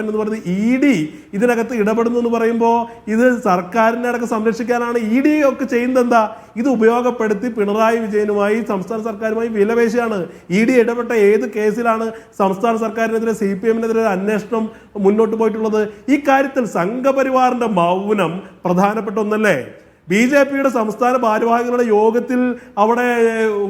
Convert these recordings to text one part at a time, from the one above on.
Department എന്ന് പറയുന്നത് E D ഇതിനകത്ത് ഇടപെടുന്നു എന്ന് പറയുമ്പോൾ ഇത് സർക്കാരിനെ അടക്കം സംരക്ഷിക്കാനാണ് ഇ ഡി ഒക്കെ ചെയ്യുന്നത് എന്താ? ഇത് ഉപയോഗപ്പെടുത്തി പിണറായി വിജയനുമായി സംസ്ഥാന സർക്കാരുമായി വിലപേശിയാണ്. ഇ ഡി ഇടപെട്ട ഏത് കേസിലാണ് സംസ്ഥാന സർക്കാരിനെതിരെ സി പി എമ്മിനെതിരെ ഒരു അന്വേഷണം മുന്നോട്ട് പോയിട്ടുള്ളത്? ഈ കാര്യത്തിൽ സംഘപരിവാറിന്റെ മൗനം പ്രധാനപ്പെട്ട ഒന്നല്ലേ? ബി ജെ പിയുടെ സംസ്ഥാന ഭാരവാഹികളുടെ യോഗത്തിൽ അവിടെ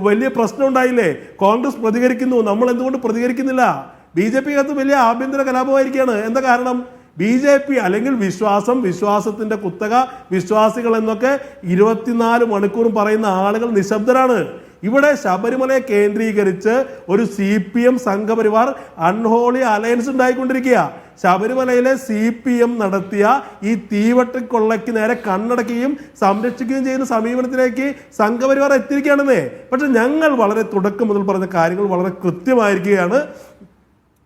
വലിയ പ്രശ്നം ഉണ്ടായില്ലേ? കോൺഗ്രസ് പ്രതികരിക്കുന്നു. നമ്മൾ എന്തുകൊണ്ട് പ്രതികരിക്കുന്നില്ല? ബി ജെ പിക്കകത്ത് വലിയ ആഭ്യന്തര കലാപമായിരിക്കുകയാണ്. എന്താ കാരണം? ബി ജെ പി അല്ലെങ്കിൽ വിശ്വാസം വിശ്വാസത്തിന്റെ കുത്തക വിശ്വാസികൾ എന്നൊക്കെ ഇരുപത്തിനാല് മണിക്കൂറും പറയുന്ന ആളുകൾ നിശബ്ദരാണ്. ഇവിടെ ശബരിമലയെ കേന്ദ്രീകരിച്ച് ഒരു C P M Sangh Parivar unholy alliance ഉണ്ടായിക്കൊണ്ടിരിക്കുക ശബരിമലയിലെ സി പി എം നടത്തിയ ഈ തീവട്ടിക്കൊള്ളയ്ക്ക് നേരെ കണ്ണടക്കുകയും സംരക്ഷിക്കുകയും ചെയ്യുന്ന സമീപനത്തിലേക്ക് സംഘപരിവാർ എത്തിയിരിക്കുകയാണെന്നേ. പക്ഷെ ഞങ്ങൾ വളരെ തുടക്കം മുതൽ പറഞ്ഞ കാര്യങ്ങൾ വളരെ കൃത്യമായിരിക്കുകയാണ്.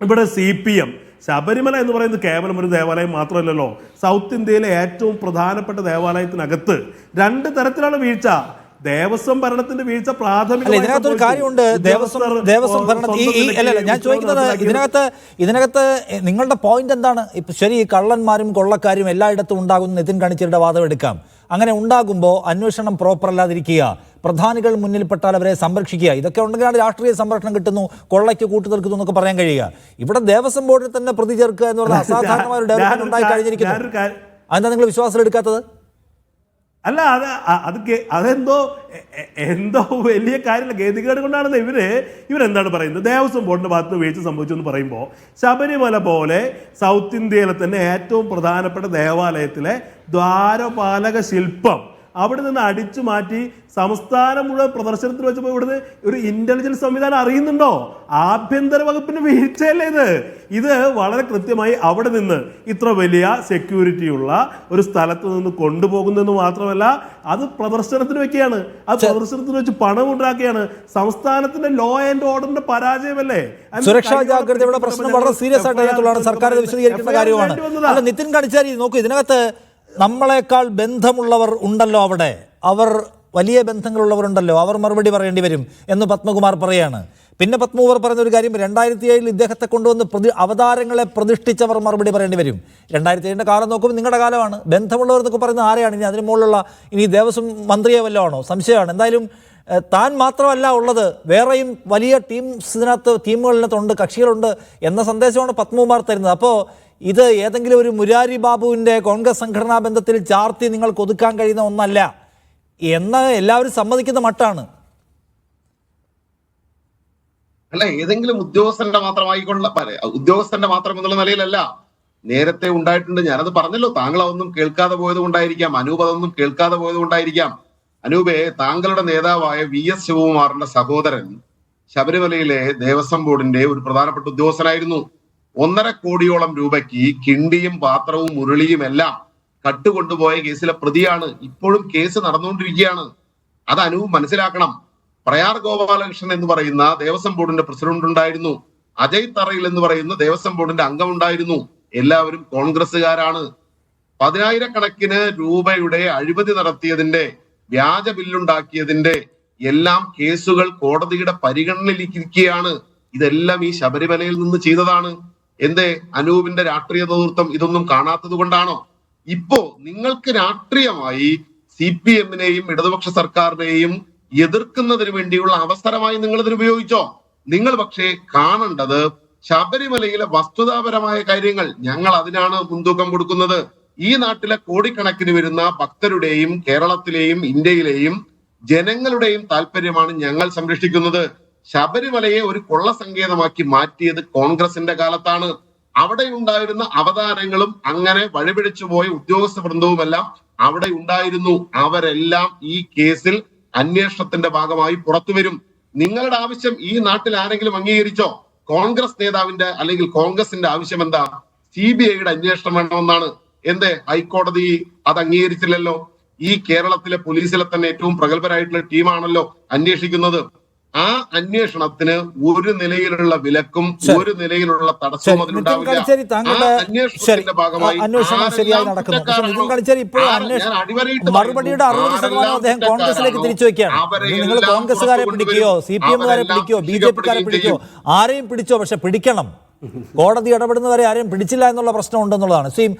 ഇവിടെ സി പി എം ശബരിമല എന്ന് പറയുന്നത് കേവലം ഒരു ദേവാലയം മാത്രമല്ലല്ലോ സൗത്ത് ഇന്ത്യയിലെ ഏറ്റവും പ്രധാനപ്പെട്ട ദേവാലയത്തിനകത്ത് രണ്ട് തരത്തിലാണ് വീഴ്ച. ദേവസ്വം ഭരണത്തിന്റെ വീഴ്ച പ്രാഥമിക ഇതിനകത്തൊരു കാര്യമുണ്ട്. ദേവസ്വം ദേവസ്വം ഭരണ ഈ ഈ അല്ല അല്ല ഞാൻ ചോദിക്കുന്നത് ഇതിനകത്ത് ഇതിനകത്ത് നിങ്ങളുടെ പോയിന്റ് എന്താണ്? ഇപ്പൊ ശരി കള്ളന്മാരും കൊള്ളക്കാരും എല്ലായിടത്തും ഉണ്ടാകുന്ന നിതിൻ കണിച്ചിരുടെ വാദം എടുക്കാം അങ്ങനെ ഉണ്ടാകുമ്പോൾ അന്വേഷണം പ്രോപ്പർ അല്ലാതിരിക്കുക. പ്രധാനികൾ മുന്നിൽപ്പെട്ടാൽ അവരെ സംരക്ഷിക്കുക. ഇതൊക്കെ ഉണ്ടെങ്കിലാണ് രാഷ്ട്രീയ സംരക്ഷണം കിട്ടുന്നു കൊള്ളയ്ക്ക് കൂട്ടു നിൽക്കുന്നു എന്നൊക്കെ പറയാൻ കഴിയുക. ഇവിടെ ദേവസ്വം ബോർഡിൽ തന്നെ പ്രതി ചേർക്കുക എന്ന് പറഞ്ഞാൽ അസാധാരണമായ ഒരു ഡെവലപ്മെന്റ് ഉണ്ടായി കഴിഞ്ഞിരിക്കുന്നു. അതെന്താ നിങ്ങൾ വിശ്വാസം എടുക്കാത്തത് അല്ല അത് അത് അതെന്തോ എന്തോ വലിയ കാര്യമില്ല. ഗതികേട് കൊണ്ടാണെന്ന് ഇവർ ഇവരെന്താണ് പറയുന്നത്? ദേവസ്വം ബോർഡിന്റെ ഭാഗത്ത് വീഴ്ച സംഭവിച്ചു എന്ന് പറയുമ്പോൾ ശബരിമല പോലെ സൗത്ത് ഇന്ത്യയിലെ തന്നെ ഏറ്റവും പ്രധാനപ്പെട്ട ദേവാലയത്തിലെ ദ്വാരപാലക ശില്പം അവിടെ നിന്ന് അടിച്ചു മാറ്റി സംസ്ഥാനം മുഴുവൻ പ്രദർശനത്തിൽ വെച്ചപ്പോൾ ഇവിടുന്ന് ഒരു ഇന്റലിജൻസ് സംവിധാനം അറിയുന്നുണ്ടോ? ആഭ്യന്തര വകുപ്പിന്റെ വീഴ്ചയല്ലേ ഇത്? ഇത് വളരെ കൃത്യമായി അവിടെ നിന്ന് ഇത്ര വലിയ സെക്യൂരിറ്റി ഉള്ള ഒരു സ്ഥലത്ത് നിന്ന് കൊണ്ടുപോകുന്നെന്ന് മാത്രമല്ല അത് പ്രദർശനത്തിന് വെക്കുകയാണ്. അത് പ്രദർശനത്തിന് വെച്ച് പണം ഉണ്ടാക്കുകയാണ് സംസ്ഥാനത്തിന്റെ ലോ ആൻഡ് ഓർഡറിന്റെ പരാജയമല്ലേ? സുരക്ഷാ ജാഗ്രതയുടെ പ്രശ്നം വളരെ സീരിയസ് ആയിട്ട് സർക്കാർ വിശദീകരിക്കേണ്ട കാര്യമാണ്. നിതിൻ കണിച്ചാരി നോക്കൂ ഇതിനകത്ത് നമ്മളെക്കാൾ ബന്ധമുള്ളവർ ഉണ്ടല്ലോ അവിടെ. അവർ വലിയ ബന്ധങ്ങളുള്ളവരുണ്ടല്ലോ. അവർ മറുപടി പറയേണ്ടി വരും എന്ന് പത്മകുമാർ പറയാണ്. പിന്നെ പത്മകുമാർ പറയുന്ന ഒരു കാര്യം രണ്ടായിരത്തി ഏഴിൽ ഇദ്ദേഹത്തെ കൊണ്ടുവന്ന് പ്രതി അവതാരങ്ങളെ പ്രതിഷ്ഠിച്ചവർ മറുപടി പറയേണ്ടി വരും. രണ്ടായിരത്തി ഏഴിന്റെ കാലം നോക്കുമ്പോൾ നിങ്ങളുടെ കാലമാണ്. ബന്ധമുള്ളവർ എന്നൊക്കെ പറയുന്നത് ആരെയാണ്? ഇനി അതിന് മുകളിലുള്ള ഇനി ദേവസ്വം മന്ത്രിയെ വല്ലതും ആണോ? സംശയമാണ്. എന്തായാലും താൻ മാത്രമല്ല ഉള്ളത്. വേറെയും വലിയ ടീംസ് ഇതിനകത്ത് ടീമുകളിനകത്തുണ്ട് കക്ഷികളുണ്ട് എന്ന സന്ദേശമാണ് പത്മകുമാർ തരുന്നത്. അപ്പോൾ ഇത് ഏതെങ്കിലും ഒരു മുരാരി ബാബുവിന്റെ കോൺഗ്രസ് സംഘടനാ ബന്ധത്തിൽ ചാർത്തി നിങ്ങൾക്ക് ഒതുക്കാൻ കഴിയുന്ന ഒന്നല്ല എന്ന് എല്ലാവരും സമ്മതിക്കുന്ന മട്ടാണ്. അല്ല ഏതെങ്കിലും ഉദ്യോഗസ്ഥന്റെ മാത്രമായിക്കൊള്ള ഉദ്യോഗസ്ഥന്റെ മാത്രം എന്നുള്ള നിലയിലല്ല. നേരത്തെ ഉണ്ടായിട്ടുണ്ട് ഞാനത് പറഞ്ഞല്ലോ താങ്കൾ അതൊന്നും കേൾക്കാതെ പോയത് കൊണ്ടായിരിക്കാം അനൂപ് അതൊന്നും കേൾക്കാതെ പോയത് കൊണ്ടായിരിക്കാം അനൂപെ താങ്കളുടെ നേതാവായ വി എസ് ശിവകുമാറിന്റെ സഹോദരൻ ശബരിമലയിലെ ദേവസ്വം ബോർഡിന്റെ ഒരു പ്രധാനപ്പെട്ട ഉദ്യോഗസ്ഥനായിരുന്നു. ഒന്നര കോടിയോളം രൂപയ്ക്ക് കിണ്ടിയും പാത്രവും മുരളിയും എല്ലാം കട്ടുകൊണ്ടുപോയ കേസിലെ പ്രതിയാണ് ഇപ്പോഴും കേസ് നടന്നുകൊണ്ടിരിക്കുകയാണ്. അത് അനൂപ് മനസ്സിലാക്കണം. പ്രയാർ ഗോപാലകൃഷ്ണൻ എന്ന് പറയുന്ന ദേവസ്വം ബോർഡിന്റെ പ്രസിഡന്റ് ഉണ്ടായിരുന്നു. അജയ് തറയിൽ എന്ന് പറയുന്ന ദേവസ്വം ബോർഡിന്റെ അംഗമുണ്ടായിരുന്നു. എല്ലാവരും കോൺഗ്രസ്സുകാരാണ്. പതിനായിരക്കണക്കിന് രൂപയുടെ അഴിമതി നടത്തിയതിന്റെ വ്യാജ ബില്ലുണ്ടാക്കിയതിന്റെ എല്ലാം കേസുകൾ കോടതിയുടെ പരിഗണനയിലിരിക്കുകയാണ്. ഇതെല്ലാം ഈ ശബരിമലയിൽ നിന്ന് ചെയ്തതാണ്. എന്തേ? അനൂപിന്റെ രാഷ്ട്രീയ നേതൃത്വം ഇതൊന്നും കാണാത്തത് കൊണ്ടാണോ? ഇപ്പോ നിങ്ങൾക്ക് രാഷ്ട്രീയമായി സി പി എമ്മിനെയും ഇടതുപക്ഷ സർക്കാരിനെയും എതിർക്കുന്നതിന് വേണ്ടിയുള്ള അവസരമായി നിങ്ങൾ ഇതിന് ഉപയോഗിച്ചോ? നിങ്ങൾ പക്ഷേ കാണേണ്ടത് ശബരിമലയിലെ വസ്തുതാപരമായ കാര്യങ്ങൾ ഞങ്ങൾ അതിനാണ് മുൻതൂക്കം കൊടുക്കുന്നത്. ഈ നാട്ടിലെ കോടിക്കണക്കിന് വരുന്ന ഭക്തരുടെയും കേരളത്തിലെയും ഇന്ത്യയിലെയും ജനങ്ങളുടെയും താല്പര്യമാണ് ഞങ്ങൾ സംരക്ഷിക്കുന്നത്. ശബരിമലയെ ഒരു കൊള്ള സങ്കേതമാക്കി മാറ്റിയത് കോൺഗ്രസിന്റെ കാലത്താണ്. അവിടെ ഉണ്ടായിരുന്ന അവതാരങ്ങളും അങ്ങനെ വഴിപിടിച്ചു പോയ ഉദ്യോഗസ്ഥ വൃന്ദവുമെല്ലാം അവിടെ ഉണ്ടായിരുന്നു. അവരെല്ലാം ഈ കേസിൽ അന്വേഷണത്തിന്റെ ഭാഗമായി പുറത്തുവരും നിങ്ങളുടെ ആവശ്യം ഈ നാട്ടിൽ ആരെങ്കിലും അംഗീകരിച്ചോ? കോൺഗ്രസ് നേതാവിന്റെ അല്ലെങ്കിൽ കോൺഗ്രസിന്റെ ആവശ്യം എന്താ? സി ബി ഐയുടെ അന്വേഷണം വേണമെന്നാണ്. എന്തേ? ഹൈക്കോടതി അത് അംഗീകരിച്ചില്ലല്ലോ? ഈ കേരളത്തിലെ പോലീസിലെ തന്നെ ഏറ്റവും പ്രഗത്ഭരായിട്ടുള്ള ടീമാണല്ലോ അന്വേഷിക്കുന്നത്. ആ അന്വേഷണത്തിന് ഒരു നിലയിലുള്ള വിലക്കും ഒരു നിലയിലുള്ള തടസ്സവും അന്വേഷണത്തിന്റെ ഭാഗമായി മറുപടിയുടെ അറുപത് ശതമാനം അദ്ദേഹം കോൺഗ്രസിലേക്ക് തിരിച്ചു വെക്കുകയാണ് നിങ്ങൾ കോൺഗ്രസ്സുകാരെ പുറത്തു പിടിക്കുകയോ കൊണ്ടുവരും. സി പി എമ്മുകാരെ പിടിക്കുകയോ ബി ജെ പിക്കാരെ പിടിക്കുകയോ ആരെയും പിടിച്ചോ? പക്ഷെ പിടിക്കണം. കോടതി ഇടപെടുന്നവരെ ആരെയും പിടിച്ചില്ല എന്നുള്ള പ്രശ്നം ഉണ്ടെന്നുള്ളതാണ് സീം